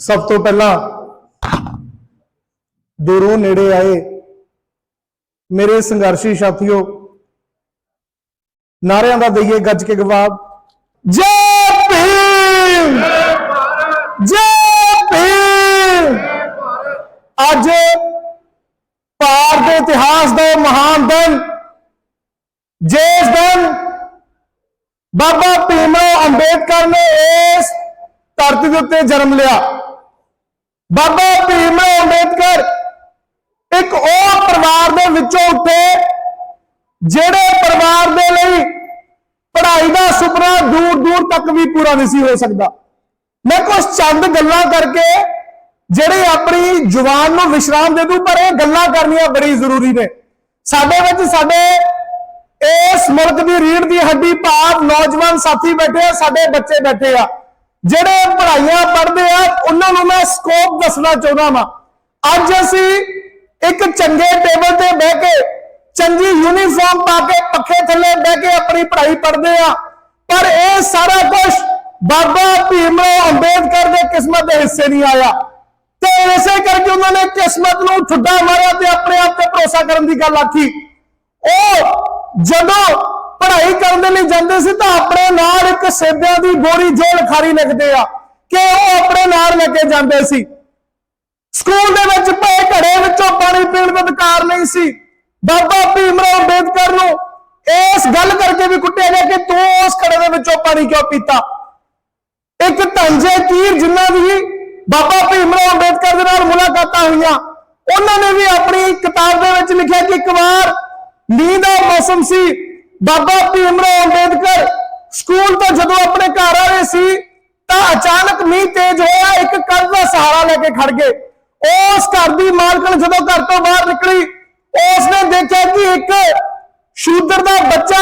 ਸਭ ਤੋਂ ਪਹਿਲਾਂ ਦੂਰੋਂ ਨੇੜੇ ਆਏ ਮੇਰੇ ਸੰਘਰਸ਼ੀ ਸਾਥੀਓ, ਨਾਰਿਆਂ ਦਾ ਦਈਏ ਗੱਜ ਕੇ ਜਵਾਬ ਜੈ ਭੀਮ! ਜੈ ਭੀਮ! ਅੱਜ ਭਾਰਤ ਦੇ ਇਤਿਹਾਸ ਦਾ ਮਹਾਨ ਦਿਨ, ਜਿਸ ਦਿਨ ਬਾਬਾ ਭੀਮਰਾਓ ਅੰਬੇਦਕਰ ਨੇ ਇਸ ਧਰਤੀ ਦੇ ਉੱਤੇ ਜਨਮ ਲਿਆ। ਬਾਬਾ ਭੀਮਰਾਓ ਅੰਬੇਦਕਰ ਇੱਕ ਉਹ ਪਰਿਵਾਰ ਦੇ ਵਿੱਚੋਂ ਉੱਠੇ, ਜਿਹੜੇ ਪਰਿਵਾਰ ਦੇ ਲਈ ਪੜ੍ਹਾਈ ਦਾ ਸੁਪਨਾ ਦੂਰ ਦੂਰ ਤੱਕ ਵੀ ਪੂਰਾ ਨਹੀਂ ਸੀ ਹੋ ਸਕਦਾ। ਮੈਂ ਕੁਝ ਚੰਦ ਗੱਲਾਂ ਕਰਕੇ ਜਿਹੜੇ ਆਪਣੀ ਜਵਾਨ ਨੂੰ ਵਿਸ਼ਰਾਮ ਦੇ ਦੂ, ਪਰ ਇਹ ਗੱਲਾਂ ਕਰਨੀਆਂ ਬੜੀ ਜ਼ਰੂਰੀ ਨੇ। ਸਾਡੇ ਵਿੱਚ ਸਾਡੇ ਇਸ ਮੁਲਕ ਦੀ ਰੀੜ ਦੀ ਹੱਡੀ ਭਾਵ ਨੌਜਵਾਨ ਸਾਥੀ ਬੈਠੇ ਆ, ਸਾਡੇ ਬੱਚੇ ਬੈਠੇ ਆ। ਜਿਹੜੇ ਪੜ੍ਹਾਈਆਂ ਪੜ੍ਹਦੇ ਆ, ਉਹਨਾਂ ਨੂੰ ਮੈਂ ਸਕੋਪ ਦੱਸਣਾ ਚਾਹੁੰਦਾ ਵਾਂ। ਅੱਜ ਅਸੀਂ ਇੱਕ ਚੰਗੇ ਟੇਬਲ ਤੇ ਬਹਿ ਕੇ ਚੰਗੀ ਯੂਨੀਫਾਰਮ ਪਾ ਕੇ ਪੱਖੇ ਥੱਲੇ ਬਹਿ ਕੇ ਆਪਣੀ ਪੜ੍ਹਾਈ ਪੜ੍ਹਦੇ ਆ। ਪਰ ਇਹ ਸਾਰਾ ਕੁਝ ਬਾਬਾ ਭੀਮਰਾਓ ਅੰਬੇਦਕਰ ਦੇ ਕਿਸਮਤ ਦੇ ਹਿੱਸੇ ਨਹੀਂ ਆਇਆ। ਤੇ ਇਸੇ ਕਰਕੇ ਉਹਨਾਂ ਨੇ ਕਿਸਮਤ ਨੂੰ ਠੁੱਡਾ ਮਾਰਿਆ ਤੇ ਆਪਣੇ ਆਪ ਤੇ ਭਰੋਸਾ ਕਰਨ ਦੀ ਗੱਲ ਆਖੀ। ਉਹ ਜਦੋਂ ਪੜ੍ਹਾਈ ਕਰਨ ਦੇ ਲਈ ਜਾਂਦੇ ਸੀ ਤਾਂ ਆਪਣੇ ਨਾਲ ਇੱਕ ਸੇਬਿਆਂ ਦੀ ਬੋਰੀ ਜੋ ਲਖਾਰੀ ਲਿਖਦੇ ਆ ਕਿ ਉਹ ਆਪਣੇ ਨਾਲ ਲੈ ਕੇ ਜਾਂਦੇ ਸੀ। ਸਕੂਲ ਦੇ ਵਿੱਚ ਪਏ ਘੜੇ ਵਿੱਚੋਂ ਪਾਣੀ ਪੀਣ ਦਾ ਅਧਿਕਾਰ ਨਹੀਂ ਸੀ। ਬਾਬਾ ਭੀਮਰਾਓ ਅੰਬੇਦਕਰ ਨੂੰ ਇਸ ਗੱਲ ਕਰਕੇ ਵੀ ਕੁੱਟਿਆ ਗਿਆ ਕਿ ਤੂੰ ਉਸ ਘੜੇ ਦੇ ਵਿੱਚੋਂ ਪਾਣੀ ਕਿਉਂ ਪੀਤਾ। ਇੱਕ ਧੰਜੇ ਕੀਰ ਜਿਨ੍ਹਾਂ ਦੀ ਬਾਬਾ ਭੀਮਰਾਓ ਅੰਬੇਦਕਰ ਦੇ ਨਾਲ ਮੁਲਾਕਾਤਾਂ ਹੋਈਆਂ, ਉਹਨਾਂ ਨੇ ਵੀ ਆਪਣੀ ਕਿਤਾਬ ਦੇ ਵਿੱਚ ਲਿਖਿਆ ਕਿ ਇੱਕ ਵਾਰ ਮੀਂਹ ਦਾ ਮੌਸਮ ਸੀ ਬਾਬਾ ਭੀਮਰਾਓ ਅੰਬੇਦਕਰ ਸਕੂਲ ਤੋਂ ਜਦੋਂ ਆਪਣੇ ਘਰ ਆ ਰਹੇ ਸੀ, ਤਾਂ ਅਚਾਨਕ ਮੀਂਹ ਤੇਜ਼ ਹੋਇਆ, ਇੱਕ ਕੰਧ ਦਾ ਸਹਾਰਾ ਲੈ ਕੇ ਖੜ ਗਏ। ਉਸ ਘਰ ਦੀ ਮਾਲਕਣ ਜਦੋਂ ਘਰ ਤੋਂ ਬਾਹਰ ਨਿਕਲੀ ਉਸ ਨੇ ਦੇਖਿਆ ਕਿ ਇੱਕ ਸ਼ੂਦਰ ਦਾ ਬੱਚਾ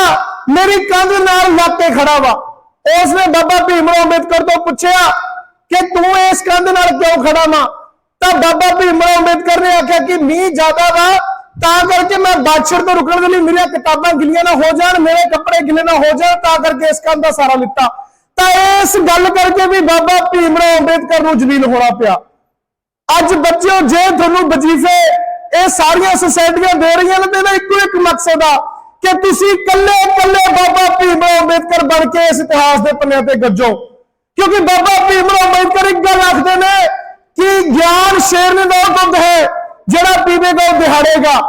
ਮੇਰੀ ਕੰਧ ਨਾਲ ਲੱਗ ਕੇ ਖੜਾ ਵਾ। ਉਸ ਨੇ ਬਾਬਾ ਭੀਮਰਾਓ ਅੰਬੇਦਕਰ ਤੋਂ ਪੁੱਛਿਆ ਕਿ ਤੂੰ ਇਸ ਕੰਧ ਨਾਲ ਕਿਉਂ ਖੜਾ ਵਾ? ਤਾਂ ਬਾਬਾ ਭੀਮਰਾਓ ਅੰਬੇਦਕਰ ਨੇ ਆਖਿਆ ਕਿ ਮੀਂਹ ਜ਼ਿਆਦਾ ਵਾ ਤਾਂ ਕਰਕੇ ਮੈਂ ਬਾਦਸ਼ਾਹ ਤੋਂ ਰੁਕਣ ਦੇ ਲਈ ਮੇਰੀਆਂ ਕਿਤਾਬਾਂ ਗਿੱਲੀਆਂ ਨਾ ਹੋ ਜਾਣ, ਮੇਰੇ ਕੱਪੜੇ ਗਿੱਲੇ ਨਾ ਹੋ ਜਾਣ, ਤਾਂ ਕਰਕੇ ਇਸ ਕੰਮ ਦਾ ਸਾਰਾ ਲਿੱਤਾ। ਤਾਂ ਇਸ ਗੱਲ ਕਰਕੇ ਵੀ ਬਾਬਾ ਭੀਮਰਾਓ ਅੰਬੇਦਕਰ ਨੂੰ ਜਲੀਲ ਹੋਣਾ ਪਿਆ। ਅੱਜ ਬੱਚਿਓ, ਜੇ ਤੁਹਾਨੂੰ ਵਜ਼ੀਫੇ ਇਹ ਸਾਰੀਆਂ ਸੁਸਾਇਟੀਆਂ ਦੇ ਰਹੀਆਂ ਨੇ, ਤੇ ਇਹਦਾ ਇੱਕੋ ਇੱਕ ਮਕਸਦ ਆ ਕਿ ਤੁਸੀਂ ਇਕੱਲੇ ਇਕੱਲੇ ਬਾਬਾ ਭੀਮਰਾਓ ਅੰਬੇਦਕਰ ਬਣ ਕੇ ਇਸ ਇਤਿਹਾਸ ਦੇ ਪੰਨਿਆਂ ਤੇ ਗੱਜੋ। ਕਿਉਂਕਿ ਬਾਬਾ ਭੀਮਰਾਓ ਅੰਬੇਦਕਰ ਇੱਕ ਗੱਲ ਆਖਦੇ ਨੇ ਕਿ ਗਿਆਨ ਸ਼ੇਰ ਦਾ ਦੁੱਧ ਹੈ, ਜਿਹੜਾ ਪੀਵੇਗਾ ਉਹ ਦਿਹਾੜੇਗਾ।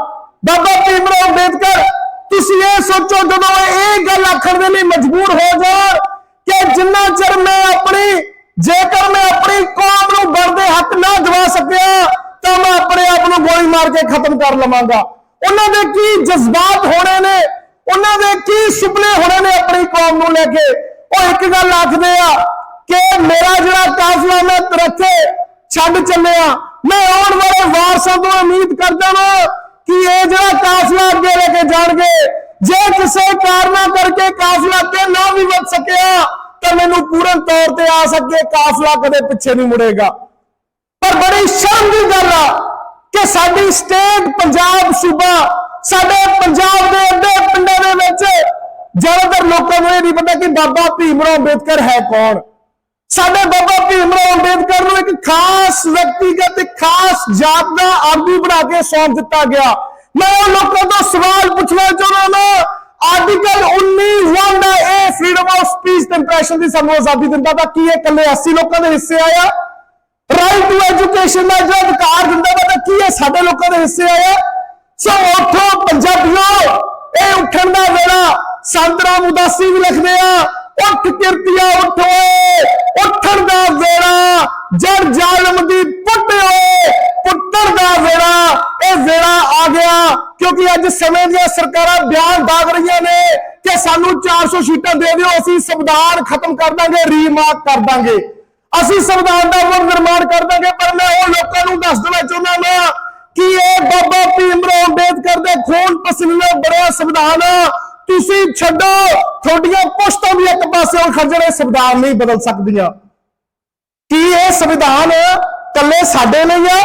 ਬਾਬਾ ਭੀਮਰਾਓ ਅੰਬੇਦਕਰ, ਤੁਸੀਂ ਇਹ ਸੋਚੋ ਜਦੋਂ ਇਹ ਗੱਲ ਆਖਣ ਦੇ ਲਈ ਮਜਬੂਰ ਹੋ ਜਾਓ ਕਿ ਜਿੰਨਾ ਚਿਰ ਮੈਂ ਆਪਣੀ, ਜੇਕਰ ਮੈਂ ਆਪਣੀ ਕੌਮ ਨੂੰ ਬਣਦੇ ਹੱਕ ਨਾ ਦਿਵਾ ਸਕਿਆ, ਤਾਂ ਮੈਂ ਆਪਣੇ ਆਪ ਨੂੰ ਗੋਲੀ ਮਾਰ ਕੇ ਖਤਮ ਕਰ ਲਵਾਂਗਾ। ਉਹਨਾਂ ਦੇ ਕੀ ਜਜ਼ਬਾਤ ਹੋਣੇ ਨੇ? ਉਹਨਾਂ ਦੇ ਕੀ ਸੁਪਨੇ ਹੋਣੇ ਨੇ ਆਪਣੀ ਕੌਮ ਨੂੰ ਲੈ ਕੇ? ਉਹ ਇੱਕ ਗੱਲ ਆਖਦੇ ਆ ਕਿ ਮੇਰਾ ਜਿਹੜਾ ਕਾਫਲਾ ਮੈਂ ਤਰੱਕੇ ਛੱਡ ਚੱਲਿਆ। ਮੈਂ ਆਉਣ ਵਾਲੇ ਵਾਰਸਾਂ ਤੋਂ ਉਮੀਦ ਕਰਦਾ ਹਾਂ ਕਿ ਇਹ ਜਿਹੜਾ ਕਾਫਲਾ ਅੱਗੇ ਲੈ ਕੇ ਜਾਣਗੇ, ਜੇ ਕਿਸੇ ਕਾਰਨਾ ਕਰਕੇ ਕਾਫਲਾ ਅੱਗੇ ਨਾ ਵੀ ਵੱਧ ਸਕਿਆ, ਤਾਂ ਮੈਨੂੰ ਪੂਰਨ ਤੌਰ ਤੇ ਆ ਸਕੇ ਕਾਫਲਾ ਕਦੇ ਪਿੱਛੇ ਨਹੀਂ ਮੁੜੇਗਾ। ਪਰ ਬੜੀ ਸ਼ਰਮ ਦੀ ਗੱਲ ਆ ਕਿ ਸਾਡੀ ਸਟੇਟ ਪੰਜਾਬ ਸੂਬਾ, ਸਾਡੇ ਪੰਜਾਬ ਦੇ ਅੱਡੇ ਪਿੰਡਾਂ ਦੇ ਵਿੱਚ ਜ਼ਿਆਦਾਤਰ ਲੋਕਾਂ ਨੂੰ ਇਹ ਨਹੀਂ ਪਤਾ ਕਿ ਬਾਬਾ ਭੀਮਰਾਓ ਅੰਬੇਦਕਰ ਹੈ ਕੌਣ। ਸਾਡੇ ਬਾਬਾ ਭੀਮਰਾਓ ਅੰਬੇਦਕਰ ਨੂੰ ਇੱਕ ਖਾਸ ਵਿਅਕਤੀਗਤ, ਇੱਕ ਖਾਸ ਜਾਤ ਦਾ ਆਗੂ ਬਣਾ ਕੇ ਸੌਂਪ ਦਿੱਤਾ ਗਿਆ। ਮੈਂ ਉਹ ਲੋਕਾਂ ਤੋਂ ਸਵਾਲ ਪੁੱਛਣਾ ਚਾਹੁੰਦਾ ਹਾਂ ਆਰਟੀਕਲ 19 1 ਦਾ ਇਹ ਫਰੀडम ਆਫ ਸਪੀਚ ਤੇ ਇੰਪ੍ਰੈਸ਼ਨ ਦੀ ਸਾਨੂੰ ਆਜ਼ਾਦੀ ਦਿੰਦਾ ਤਾਂ ਕੀ ਇਹ ਇਕੱਲੇ 80 ਲੋਕਾਂ ਦੇ ਹਿੱਸੇ ਆਇਆ ਰਾਈਟ ਟੂ ਐਜੂਕੇਸ਼ਨ ਦਾ ਜੋ ਅਧਿਕਾਰ ਦਿੰਦਾ ਵਾ ਤਾਂ ਕੀ ਇਹ ਸਾਡੇ ਲੋਕਾਂ ਦੇ ਹਿੱਸੇ ਆਇਆ ਸੋ ਉੱਠੋ ਪੰਜਾਬੀਓ, ਇਹ ਉੱਠਣ ਦਾ ਵੇਲਾ ਸੰਤਰਾਮ ਉਦਾਸੀ ਵੀ ਲਿਖਦੇ ਆ। ਉੱਠ ਕਿਰਤੀਆ ਉੱਠ, ਉੱਠਣ ਦਾ ਵੇਲਾ, ਜੜ ਜ਼ਾਲਮ ਦੀ ਪੁੱਟ ਪੁੱਤਰ ਦਾ ਵੇਲਾ, ਇਹ ਵੇਲਾ ਆ ਗਿਆ, ਕਿਉਂਕਿ ਅੱਜ ਸਮੇਂ ਦੀਆਂ ਸਰਕਾਰਾਂ ਬਿਆਨ ਦਾਗ ਰਹੀਆਂ ਨੇ ਕਿ ਸਾਨੂੰ 400 ਸੀਟਾਂ ਦੇ ਦਿਓ, ਅਸੀਂ ਸੰਵਿਧਾਨ ਖਤਮ ਕਰ ਦਾਂਗੇ ਰੀਮਾਰਕ ਕਰ ਦਾਂਗੇ। ਅਸੀਂ ਸੰਵਿਧਾਨ ਦਾ ਮੁੜ ਨਿਰਮਾਣ ਕਰ ਦਾਂਗੇ, ਪਰ ਮੈਂ ਉਹ ਲੋਕਾਂ ਨੂੰ ਦੱਸ ਦੇਣਾ ਚਾਹੁੰਦਾ ਹਾਂ ਕਿ ਇਹ ਬਾਬਾ ਭੀਮਰਾਓ ਅੰਬੇਦਕਰ ਦੇ ਖੂਨ ਪਸੀਨੇ ਨਾਲ ਬਣਿਆ ਸੰਵਿਧਾਨ ਤੁਸੀਂ ਛੱਡੋ। ਤੁਹਾਡੀਆਂ ਪੁਸ਼ਤਾਂ ਵੀ ਇੱਕ ਪਾਸੇ ਹੁਣ ਖਰਜਣੇ ਸੰਵਿਧਾਨ ਨਹੀਂ ਬਦਲ ਸਕਦੀਆਂ। ਕੀ ਇਹ ਸੰਵਿਧਾਨ ਕੱਲੇ ਸਾਡੇ ਲਈ ਆ?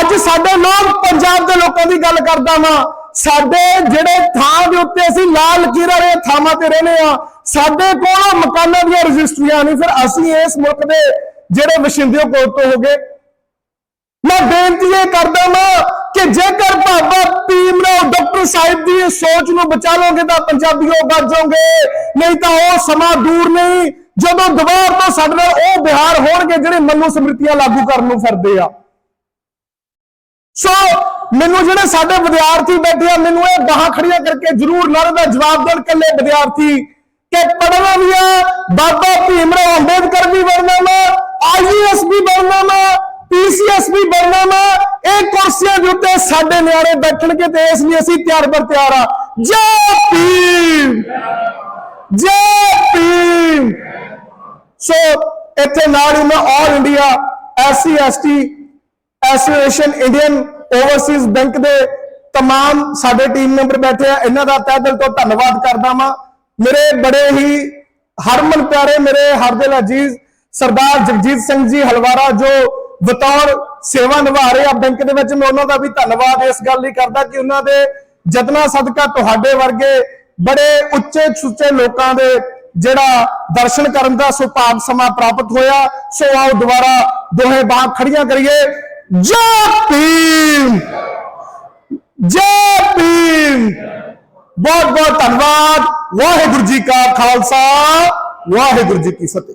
ਅੱਜ ਸਾਡੇ ਲੋਕ ਪੰਜਾਬ ਦੇ ਲੋਕਾਂ ਦੀ ਗੱਲ ਕਰਦਾ ਵਾਂ। ਸਾਡੇ ਜਿਹੜੇ ਥਾਂ ਦੇ ਉੱਤੇ ਅਸੀਂ ਲਾਲ ਲਕੀਰਾਂ ਵਾਲੇ ਥਾਵਾਂ ਤੇ ਰਹਿੰਦੇ ਆ ਸਾਡੇ ਕੋਲ ਮਕਾਨਾਂ ਦੀਆਂ ਰਜਿਸਟਰੀਆਂ ਨਹੀਂ। ਫਿਰ ਅਸੀਂ ਇਸ ਮੁਲਕ ਦੇ ਜਿਹੜੇ ਵਸਿੰਦਿਓ ਕੋਲ ਤੋਂ ਹੋ ਗਏ। ਮੈਂ ਬੇਨਤੀ ਇਹ ਕਰਦਾ ਹਾਂ ਕਿ ਜੇਕਰ ਬਾਬਾ ਭੀਮ ਰਾਓ ਡਾਕਟਰ ਸਾਹਿਬ ਦੀ ਇਸ ਸੋਚ ਨੂੰ ਬਚਾ ਲੋਗੇ ਤਾਂ ਪੰਜਾਬੀਓ ਬਚ ਨਹੀਂ ਤਾਂ ਉਹ ਸਮਾਂ ਦੂਰ ਨਹੀਂ, ਜਦੋਂ ਦੁਬਾਰ ਤੋਂ ਸਾਡੇ ਨਾਲ ਉਹ ਬਿਹਾਰ ਹੋਣਗੇ ਜਿਹੜੇ ਮਨੂ ਸਮ੍ਰਿਤੀਆਂ ਲਾਗੂ ਕਰਨ ਨੂੰ ਫਿਰਦੇ ਆ। ਸੋ ਮੈਨੂੰ ਜਿਹੜੇ ਸਾਡੇ ਵਿਦਿਆਰਥੀ ਬੈਠੇ ਆ, ਮੈਨੂੰ ਇਹ ਬਾਹਾਂ ਖੜੀਆਂ ਕਰਕੇ ਜ਼ਰੂਰ ਨਾਰੇ ਦਾ ਜਵਾਬ ਦੇਣ ਕੱਲੇ ਵਿਦਿਆਰਥੀ ਕਿ ਪੜ੍ਹਨਾ ਵੀ ਆ, ਬਾਬਾ ਭੀਮ ਰਾਓ ਅੰਬੇਦਕਰ ਵੀ ਬਣਨਾ ਵਾ ਆਈਐਸ ਵੀ ਬਣਨਾ ਵਾ ਪੀਸੀਐਸ ਵੀ ਬਣਨਾ ਵਾ ਇਹ ਕੁਰਸੀਆਂ ਦੇ ਉੱਤੇ ਸਾਡੇ ਨਿਆਣੇ ਬੈਠਣਗੇ ਤੇ ਇਸ ਲਈ ਅਸੀਂ ਤਿਆਰ ਬਰ ਤਿਆਰ ਆ ਜੈ ਭੀਮ ਜੈ ਭੀਮ ਸੋ ਇੱਥੇ ਨਾਲ ਹੀ ਮੈਂ all India SC ST association Indian Overseas Bank ਦੇ तमाम ਸਾਡੇ ਟੀਮ ਮੈਂਬਰ ਬੈਠੇ ਆ ਇਹਨਾਂ ਦਾ ਤਹਿ ਦਿਲ ਤੋਂ ਧੰਨਵਾਦ ਕਰਦਾ ਵਾਂ ਮੇਰੇ ਬੜੇ ਹੀ ਹਰਮਨ ਪਿਆਰੇ ਮੇਰੇ ਹਰਦਿਲ ਅਜੀਜ਼ ਸਰਦਾਰ ਜਗਜੀਤ ਸਿੰਘ ਜੀ ਹਲਵਾਰਾ ਜੋ ਬਤੌਰ ਸੇਵਾ ਨਿਭਾ ਰਹੇ ਆ ਬੈਂਕ ਦੇ ਵਿੱਚ। ਮੈਂ ਉਹਨਾਂ ਦਾ ਵੀ ਧੰਨਵਾਦ ਇਸ ਗੱਲ ਲਈ ਕਰਦਾ ਕਿ ਉਹਨਾਂ ਦੇ ਜਤਨਾ ਸਦਕਾ ਤੁਹਾਡੇ ਵਰਗੇ ਬੜੇ ਉੱਚੇ ਸੁੱਚੇ ਲੋਕਾਂ ਦੇ ਜਿਹੜਾ ਦਰਸ਼ਨ ਕਰਨ ਦਾ ਸੁਭਾਗ ਸਮਾਂ ਪ੍ਰਾਪਤ ਹੋਇਆ। ਸੋ ਆਓ ਦੁਬਾਰਾ ਦੋਹੇ ਬਾਹਾਂ ਖੜੀਆਂ ਕਰੀਏ। ਜੈ ਭੀਮ! ਜੈ ਭੀਮ! ਬਹੁਤ ਬਹੁਤ ਧੰਨਵਾਦ। ਵਾਹਿਗੁਰੂ ਜੀ ਕਾ ਖਾਲਸਾ, ਵਾਹਿਗੁਰੂ ਜੀ ਕੀ ਫਤਿਹ।